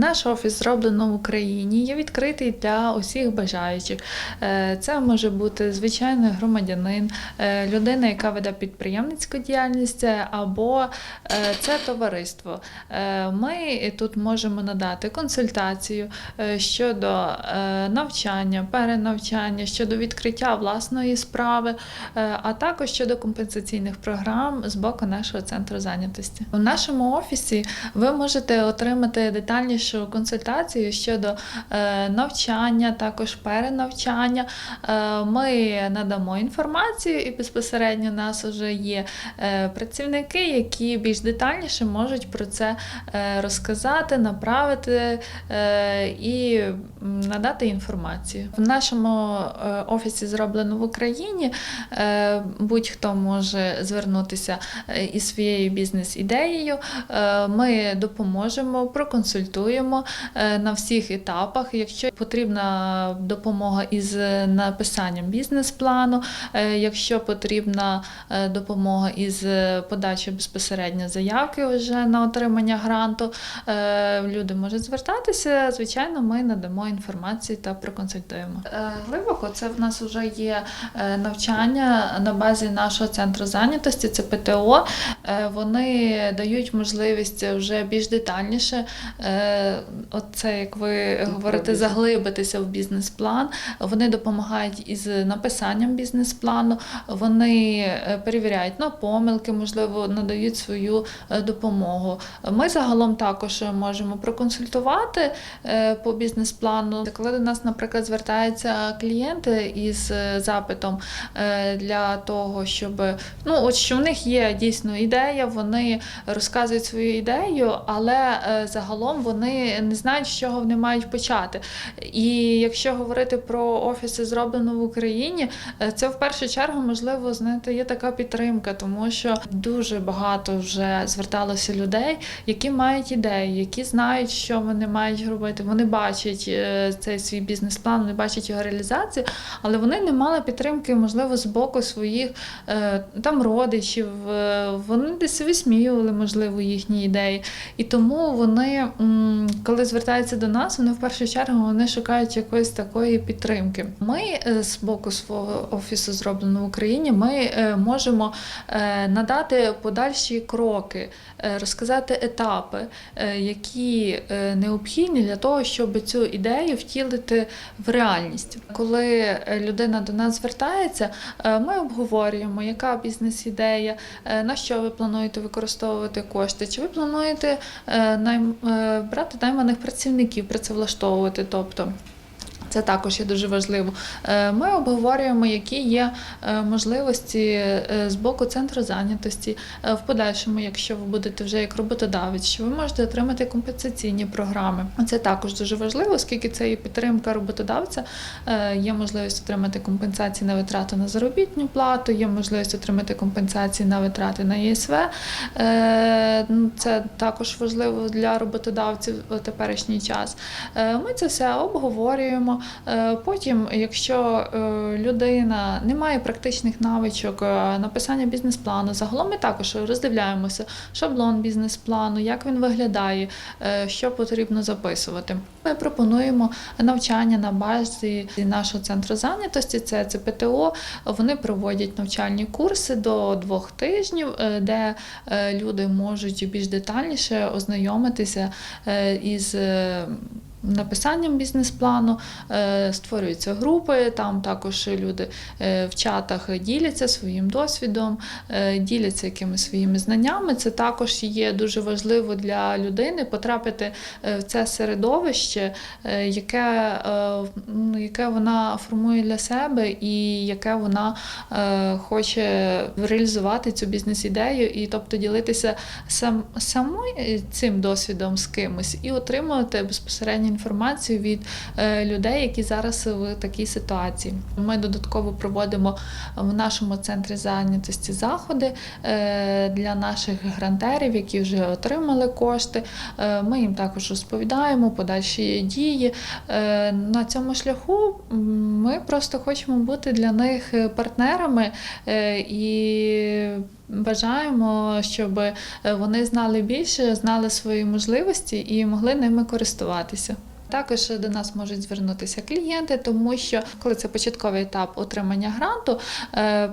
Наш офіс зроблено в Україні, є відкритий для усіх бажаючих. Е, Це може бути звичайний громадянин, е, людина, яка веде підприємницьку діяльність, або е, це товариство. Ми тут можемо надати консультацію щодо навчання, перенавчання, щодо відкриття власної справи, а також щодо компенсаційних програм з боку нашого центру зайнятості. У нашому офісі ви можете отримати детальнішу консультацію щодо е, навчання, також перенавчання. Е, Ми надамо інформацію, і безпосередньо у нас вже є е, працівники, які більш детальніше можуть про це розказати, направити і надати інформацію. В нашому офісі зроблено в Україні. Будь-хто може звернутися із своєю бізнес-ідеєю. Ми допоможемо, проконсультуємо е, на всіх етапах. Якщо потрібна допомога із написанням бізнес-плану, е, якщо потрібна е, допомога із подачею безпосередньо заявки вже на отримання гранту, е, люди можуть звертатися. Звичайно, ми надамо інформацію та проконсультуємо. Е, Глибоко це в нас вже є е, навчання на базі нашого центру зайнятості, це ПТО. Е, Вони дають можливість вже більш детальніше, е, оце як ви говорите, заглибитися в бізнес-план. Вони допомагають із написанням бізнес-плану, вони е, перевіряють на помилки, можливо, надають свою е, допомогу. Ми загалом також можемо проконсультувати е, по бізнес-плану. Коли до нас, наприклад, звертаються клієнти із запитом для того, щоб ну от що в них є дійсно ідея, вони розказують свою ідею, але загалом вони не знають, з чого вони мають почати. І якщо говорити про офіси, зроблено в Україні, е, це в першу чергу можливо знаєте, є така підтримка, тому що дуже багато вже зверталося людей, які мають ідеї, які знають, що вони мають робити. Вони бачать е, цей свій бізнес-план, вони бачать його реалізацію, але вони не мали підтримки, можливо, з боку своїх е, там родичів. Вони десь висміювали, можливо, їхні ідеї. І тому вони, коли звертаються до нас, вони в першу чергу вони шукають якоїсь такої підтримки. Ми е, з боку свого офісу зроблено в Україні. Ми е, можемо е, надати подальші кроки, розказати етапи, які необхідні для того, щоб цю ідею втілити в реальність. Коли людина до нас звертається, ми обговорюємо, яка бізнес-ідея, на що ви плануєте використовувати кошти, чи ви плануєте брати найманих працівників, працевлаштовувати, тобто. Це також є дуже важливо. Е, Ми обговорюємо, які є е, можливості е, з боку центру зайнятості. В подальшому, якщо ви будете вже як роботодавець, що ви можете отримати компенсаційні програми. Це також дуже важливо, оскільки це є підтримка роботодавця. Є можливість отримати компенсації на витрати на заробітну плату, є можливість отримати компенсації на витрати на ЄСВ. Це також важливо для роботодавців у теперішній час. Ми це все обговорюємо. Е, Потім, якщо е, людина не має практичних навичок е, написання бізнес-плану, загалом ми також роздивляємося шаблон бізнес-плану, як він виглядає, що потрібно записувати. Ми пропонуємо навчання на базі нашого центру зайнятості, це ЦПТО. Вони проводять навчальні курси до двох тижнів, де люди можуть більш детальніше ознайомитися із. Написанням бізнес-плану е, створюються групи, там також люди е, в чатах діляться своїм досвідом, е, діляться якимись своїми знаннями. Це також є дуже важливо для людини потрапити в це середовище, яке, ну, яке вона формує для себе і яке вона хоче реалізувати цю бізнес-ідею, і тобто ділитися сам, самою цим досвідом з кимось і отримувати безпосередньо інформацію від е, людей, які зараз в такій ситуації. Ми додатково проводимо в нашому центрі зайнятості заходи е, для наших грантерів, які вже отримали кошти. Е, Ми їм також розповідаємо подальші дії. На цьому шляху ми просто хочемо бути для них партнерами і бажаємо, щоб е, вони знали більше, знали свої можливості і могли ними користуватися. Також до нас можуть звернутися клієнти, тому що коли це початковий етап отримання гранту, е,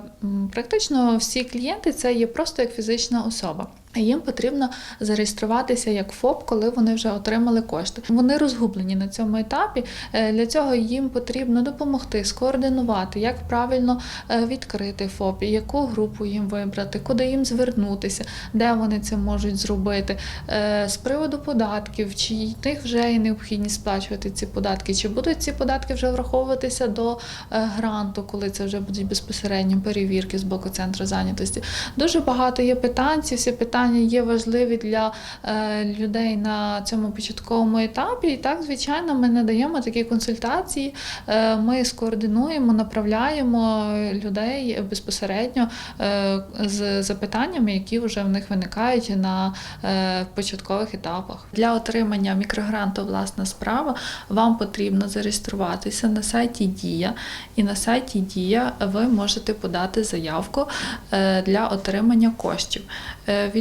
практично всі клієнти це є просто як фізична особа. Їм потрібно зареєструватися як ФОП, коли вони вже отримали кошти. Вони розгублені на цьому етапі. Е, Для цього їм потрібно допомогти, скоординувати, як правильно е, відкрити ФОП, яку групу їм вибрати, куди їм звернутися, де вони це можуть зробити. Е, З приводу податків, чи них вже є необхідність сплачувати ці податки, чи будуть ці податки вже враховуватися до гранту, коли це вже будуть безпосередньо перевірки з боку центру зайнятості. Дуже багато є питань. Ці всі питання є важливі для е, людей на цьому початковому етапі. І так, звичайно, ми надаємо такі консультації. Е, ми скоординуємо, направляємо людей безпосередньо е, з запитаннями, які вже в них виникають на початкових етапах. Для отримання мікрогранту власна справа вам потрібно зареєструватися на сайті Дія, і на сайті Дія ви можете подати заявку для отримання коштів.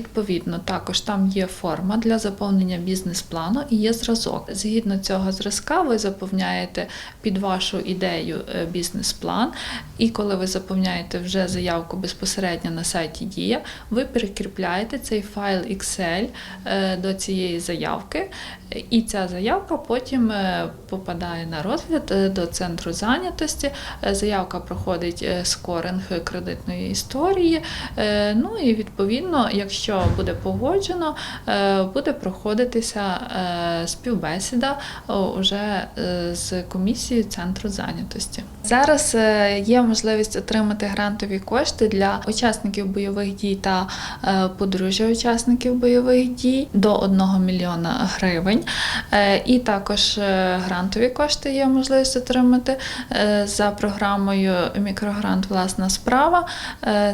Відповідно, також там є форма для заповнення бізнес-плану і є зразок. Згідно цього зразка, ви заповняєте під вашу ідею е, бізнес-план, і коли ви заповняєте вже заявку безпосередньо на сайті Дія, ви прикріпляєте цей файл Excel е, до цієї заявки, і ця заявка потім е, попадає на розгляд до центру зайнятості. Заявка проходить скоринг кредитної історії. Ну і відповідно, якщо буде погоджено, е, буде проходитися е, співбесіда уже е, з комісією центру зайнятості. Зараз є можливість отримати грантові кошти для учасників бойових дій та подружжя учасників бойових дій до 1 мільйона гривень. І також грантові кошти є можливість отримати за програмою мікрогрант Власна справа.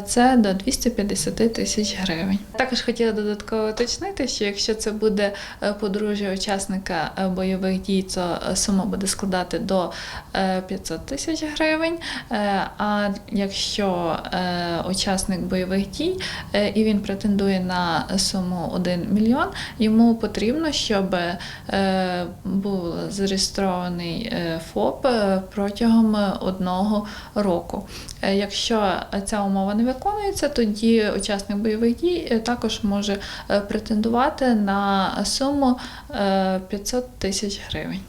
Це до 250 тисяч гривень. Також хотіла додатково уточнити, що якщо це буде е, подружжя учасника е, бойових дій, то е, сума буде складати до е, 500 тисяч гривень. А якщо учасник бойових дій і він претендує на суму 1 мільйон, йому потрібно, щоб був зареєстрований ФОП протягом одного року. Якщо ця умова не виконується, тоді учасник бойових дій е, також може е, претендувати на суму е, 500 тисяч гривень.